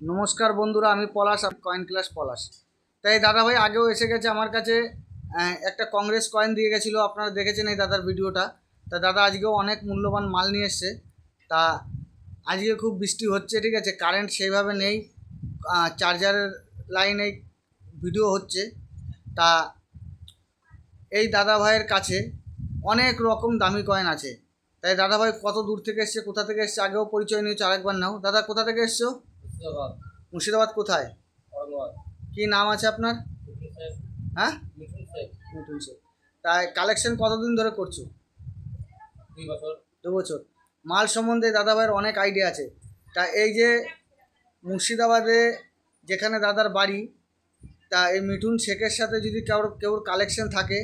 নমস্কার বন্ধুরা, আমি পলাশ কয়েন ক্লাস পলাশ। তাই দাদা ভাই আগেও এসে গেছে আমার কাছে একটা কংগ্রেস কয়েন দিয়ে গেছিল, আপনারা দেখেছেন এই দাদার ভিডিওটা। তা দাদা আজকেও অনেক মূল্যবান মাল নিয়ে এসছে। তা আজকে খুব বৃষ্টি হচ্ছে, ঠিক আছে? কারেন্ট সেইভাবে নেই চার্জারের লাইনে ভিডিও হচ্ছে। তা এই দাদা ভাইয়ের কাছে অনেক রকম দামি কয়েন আছে। তাই দাদা ভাই কত দূর থেকে এসছে, কোথা থেকে এসছে, আগেও পরিচয় নিয়েছো আরেকবার নাও। দাদা, কোথা থেকে এসছো? মুর্শিদাবাদ। কোথায়? কি নাম আছে আপনার? হ্যাঁ? মিঠুন শেখ তাই কালেকশন কতদিন ধরে করছ? দু বছর। মাল সম্বন্ধে দাদাভাইয়ের অনেক আইডিয়া আছে। তা এই যে মুর্শিদাবাদে যেখানে দাদার বাড়ি তা এই মিঠুন শেখের সাথে যদি কারোর কেউ কালেকশন থাকে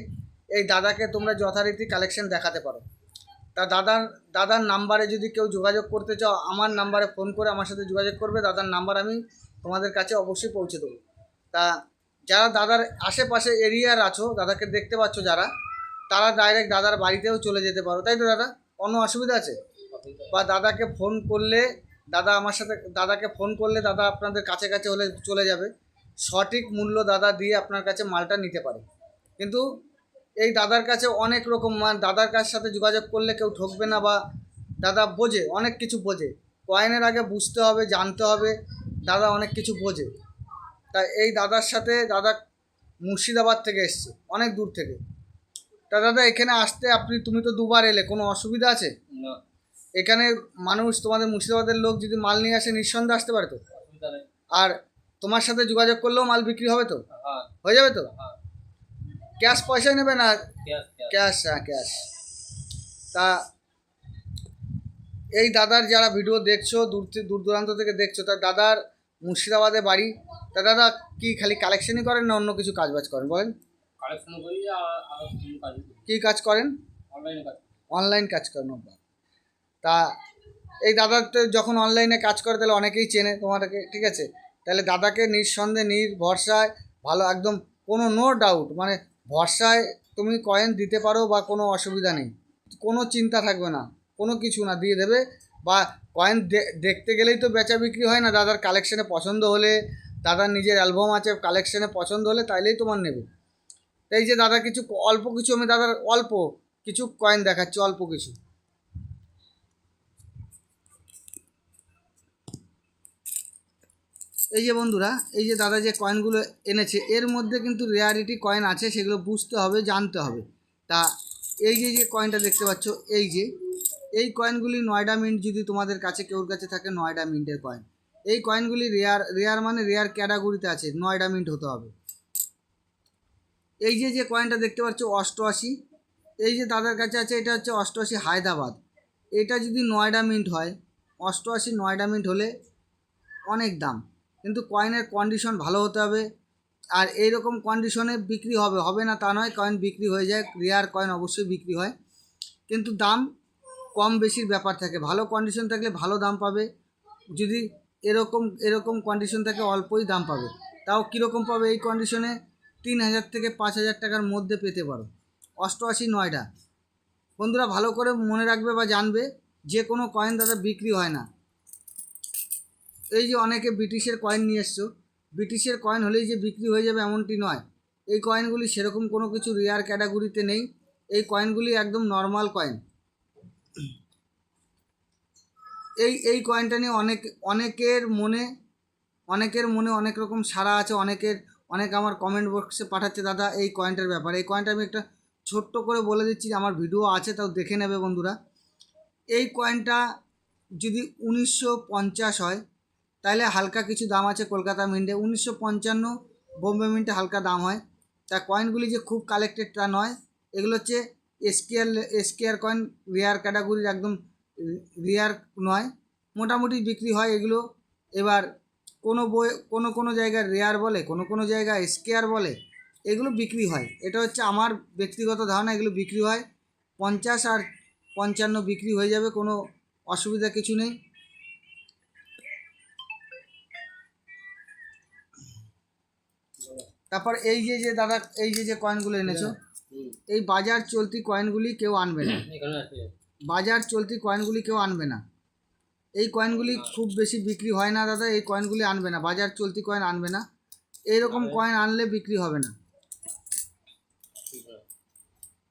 এই দাদাকে তোমরা যথারীতি কালেকশন দেখাতে পারো। তা দাদার দাদার নাম্বারে যদি কেউ যোগাযোগ করতে চাও, আমার নাম্বারে ফোন করে আমার সাথে যোগাযোগ করবে, দাদার নাম্বার আমি তোমাদের কাছে অবশ্যই পৌঁছে দেবো। তা যারা দাদার আশেপাশে এরিয়ার আছো, দাদাকে দেখতে পাচ্ছ যারা, তারা ডাইরেক্ট দাদার বাড়িতেও চলে যেতে পারো। তাই তো দাদা? কোনো অসুবিধা আছে? বা দাদাকে ফোন করলে, দাদা আমার সাথে, দাদাকে ফোন করলে দাদা আপনাদের কাছে কাছে হলে চলে যাবে। সঠিক মূল্য দাদা দিয়ে আপনার কাছে মালটা নিতে পারে। কিন্তু এই দাদার কাছে অনেক রকম মাল দাদার কাছ সাথে যোগাযোগ করলে কেউ ঠকবে না বা দাদা বোঝে অনেক কিছু বোঝে। কয়েনের আগে বুঝতে হবে জানতে হবে দাদা অনেক কিছু বোঝে। তাই এই দাদার সাথে দাদা মুর্শিদাবাদ থেকে এসছে অনেক দূর থেকে। তা দাদা এখানে আসতে আপনি তুমি তো দুবার এলে কোনো অসুবিধা আছে? এখানে মানুষ তোমাদের মুর্শিদাবাদের লোক যদি মাল নিয়ে আসে নিঃসন্দেহে আসতে পারে তো? আর তোমার সাথে যোগাযোগ করলেও মাল বিক্রি হবে তো? হ্যাঁ। হয়ে যাবে তো? হ্যাঁ। ক্যাশ পয়সা নেবে না? ক্যাশ হ্যাঁ ক্যাশ। তা এই দাদার যারা ভিডিও দেখছ দূর থেকে দূর দূরান্ত থেকে দেখছ তা দাদার মুর্শিদাবাদে বাড়ি তা দাদা কি খালি কালেকশনই করেন না অন্য কিছু কাজ বাজ করেন? বলেন। কী কাজ করেন? অনলাইনে কাজ করেন তা এই দাদা তো যখন অনলাইনে কাজ করে তাহলে অনেকেই চেনে তোমাদেরকে ঠিক আছে? তাহলে দাদাকে নিঃসন্দেহে নির্ভরসায় ভালো একদম কোনো নো ডাউট মানে ভরসায় তুমি কয়েন দিতে পারো বা কোনো অসুবিধা নেই। কোনো চিন্তা থাকবে না। কোনো কিছু না, দিয়ে দেবে। বা কয়েন দেখতে গেলেই তো বেচা বিক্রি হয় না। দাদার কালেকশানে পছন্দ হলে, দাদার নিজের অ্যালবাম আছে কালেকশানে পছন্দ হলে তাইলেই তোমার নেবে। তাই যে দাদা কিছু, অল্প কিছু আমি দাদার, অল্প কিছু কয়েন দেখাচ্ছি, অল্প কিছু। এই যে বন্ধুরা, এই যে দাদা যে কয়েনগুলো এনেছে, এর মধ্যে কিন্তু রেয়ারিটি কয়েন আছে, সেগুলো বুঝতে হবে, জানতে হবে। তা এই যে যে কয়েনটা দেখতে পাচ্ছ, এই যে, এই কয়েনগুলি নয়ডা মিন্ট যদি তোমাদের কাছে, কেউর কাছে থাকে, নয়ডা মিন্টের কয়েন এই কয়েনগুলি রেয়ার রেয়ার মানে রেয়ার ক্যাটাগরিতে আছে, নয়ডা মিন্ট হতে হবে। এই যে যে কয়েনটা দেখতে পাচ্ছ, অষ্টআশি। এই যে দাদার কাছে আছে, এটা হচ্ছে অষ্টআশি হায়দ্রাবাদ। এটা যদি নয়ডা মিন্ট হয়, অষ্টআশি নয়ডা মিন্ট হলে অনেক দাম। কিন্তু কয়েনের কন্ডিশন ভালো হতে হবে। আর এই রকম কন্ডিশনে বিক্রি হবে হবে না তা নয় কয়েন বিক্রি হয়ে যায় রেয়ার কয়েন অবশ্যই বিক্রি হয়। কিন্তু দাম কম বেশির ব্যাপার থাকে, ভালো কন্ডিশন থাকলে ভালো দাম পাবে, যদি এরকম এরকম কন্ডিশন থাকে অল্পই দাম পাবে। তাও কীরকম পাবে এই কন্ডিশনে তিন হাজার থেকে পাঁচ হাজার টাকার মধ্যে পেতে পারো। অষ্টআশি নয়ডা বন্ধুরা ভালো করে মনে রাখবে বা জানবে, যে কোনো কয়েন দাদা বিক্রি হয় না। এই যে অনেকে ব্রিটিশের কয়েন নিয়ে এসছো, ব্রিটিশের কয়েন হলেই যে বিক্রি হয়ে যাবে এমনটি নয়। এই কয়েনগুলি সেরকম কোনো কিছু রেয়ার ক্যাটাগরিতে নেই। এই কয়েনগুলি একদম নর্মাল কয়েন এই এই কয়েনটা নিয়ে অনেক, অনেকের মনে অনেকের মনে অনেক রকম সাড়া আছে, অনেকের, অনেক আমার কমেন্ট বক্সে পাঠাচ্ছে, দাদা, এই কয়েনটার ব্যাপারে। এই কয়েনটা আমি একটা ছোট্ট করে বলে দিচ্ছি যে আমার ভিডিও আছে, তাও দেখে নেবে বন্ধুরা। এই কয়েনটা যদি উনিশশো পঞ্চাশ হয় তাহলে হালকা কিছু দাম আছে কলকাতা মিন্টে। উনিশশো পঞ্চান্ন বোম্বে মিন্টে হালকা দাম হয়। তা কয়েনগুলি যে খুব কালেক্টেড তা নয়। এগুলো হচ্ছে এসকেয়ার এসকেয়ার কয়েন রেয়ার ক্যাটাগরির একদম রেয়ার নয়। মোটামুটি বিক্রি হয় এগুলো। এবার কোনো বই, কোনো কোনো জায়গায় রেয়ার বলে, কোনো কোনো জায়গায় স্কেয়ার বলে, এগুলো বিক্রি হয়। এটা হচ্ছে আমার ব্যক্তিগত ধারণা, এগুলো বিক্রি হয়। পঞ্চাশ আর পঞ্চান্ন বিক্রি হয়ে যাবে, কোনো অসুবিধা কিছু নেই। তারপর এই যে যে দাদা, এই যে যে কয়েনগুলো এনেছো, এই বাজার চলতি কয়েনগুলি কেউ আনবে না। বাজার চলতি কয়েনগুলি কেউ আনবে না। এই কয়েনগুলি খুব বেশি বিক্রি হয় না দাদা, এই কয়েনগুলি আনবে না। বাজার চলতি কয়েন আনবে না। এইরকম কয়েন আনলে বিক্রি হবে না।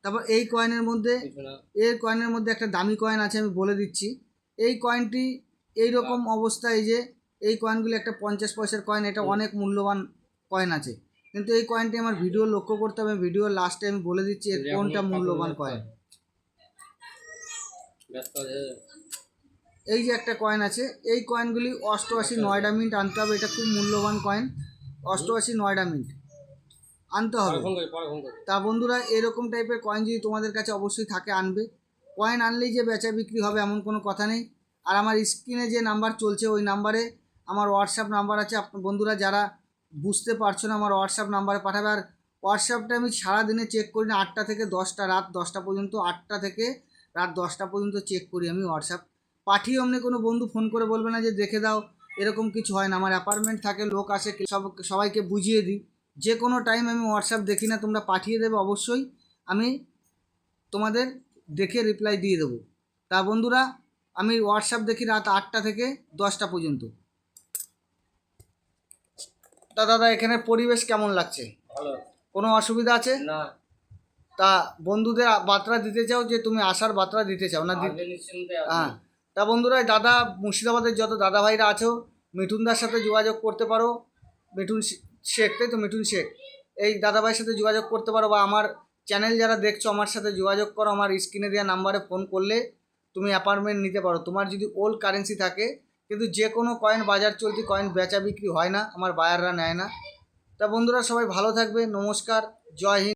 তারপর এই কয়েনের মধ্যে, এই কয়েনের মধ্যে একটা দামি কয়েন আছে, আমি বলে দিচ্ছি। এই কয়েনটি এই রকম অবস্থায় যে, এই কয়েনগুলি একটা পঞ্চাশ পয়সার কয়েন এটা অনেক মূল্যবান কয়েন আছে। কিন্তু এই কয়েনটি আমার ভিডিও লক্ষ্য করতে হবে। ভিডিওর লাস্টে আমি বলে দিচ্ছি এর কোনটা মূল্যবান কয়েন এই যে একটা কয়েন আছে এই কয়েনগুলি অষ্টআশি নয়ডা মিন্ট আনতে হবে। এটা খুব মূল্যবান কয়েন অষ্টআশি নয়ডা মিন্ট আনতে হবে। তা বন্ধুরা এরকম টাইপের কয়েন যদি তোমাদের কাছে অবশ্যই থাকে আনবে। কয়েন আনলেই যে বেচা বিক্রি হবে এমন কোনো কথা নেই। আর আমার স্ক্রিনে যে নাম্বার চলছে ওই নাম্বারে আমার হোয়াটসঅ্যাপ নাম্বার আছে। বন্ধুরা যারা বুঝতে পারছ না আমার হোয়াটসঅ্যাপ নাম্বারে পাঠাবে। আর হোয়াটসঅ্যাপটা আমি সারাদিনে চেক করি না, আটটা থেকে দশটা, রাত দশটা পর্যন্ত, আটটা থেকে রাত দশটা পর্যন্ত চেক করি আমি হোয়াটসঅ্যাপ পাঠিয়ে অমনি কোনো বন্ধু ফোন করে বলবে না যে, দেখে দাও, এরকম কিছু হয় না। আমার অ্যাপার্টমেন্ট থাকে, লোক আসে সব, সবাইকে বুঝিয়ে দিই। যে কোনো টাইম আমি হোয়াটসঅ্যাপ দেখি না, তোমরা পাঠিয়ে দেবে অবশ্যই। আমি তোমাদের দেখে রিপ্লাই দিয়ে দেবো। তা বন্ধুরা, আমি হোয়াটসঅ্যাপ দেখি রাত আটটা থেকে দশটা পর্যন্ত। তা দাদা এখানে পরিবেশ কেমন লাগছে? ভালো। কোনো অসুবিধা আছে? না। তা বন্ধুদের বার্তা দিতে চাও যে তুমি আসার বার্তা দিতে চাও না হ্যাঁ। তা বন্ধুরা দাদা মুর্শিদাবাদের যত দাদা ভাইরা আছো মিঠুনদার সাথে যোগাযোগ করতে পারো। মিঠুন শেখ তাই তো? মিঠুন শেখ। এই দাদা ভাইয়ের সাথে যোগাযোগ করতে পারো বা আমার চ্যানেল যারা দেখছ আমার সাথে যোগাযোগ করো। আমার স্ক্রিনে দেওয়া নাম্বারে ফোন করলে তুমি অ্যাপার্টমেন্ট নিতে পারো। তোমার যদি ওল্ড কারেন্সি থাকে কিন্তু যে কোনো কয়েন বাজার চলতি কয়েন বেচা বিক্রি হয় না, আমার বায়াররা নেয় না। তা বন্ধুরা সবাই ভালো থাকবে, নমস্কার, জয় হিন্দ।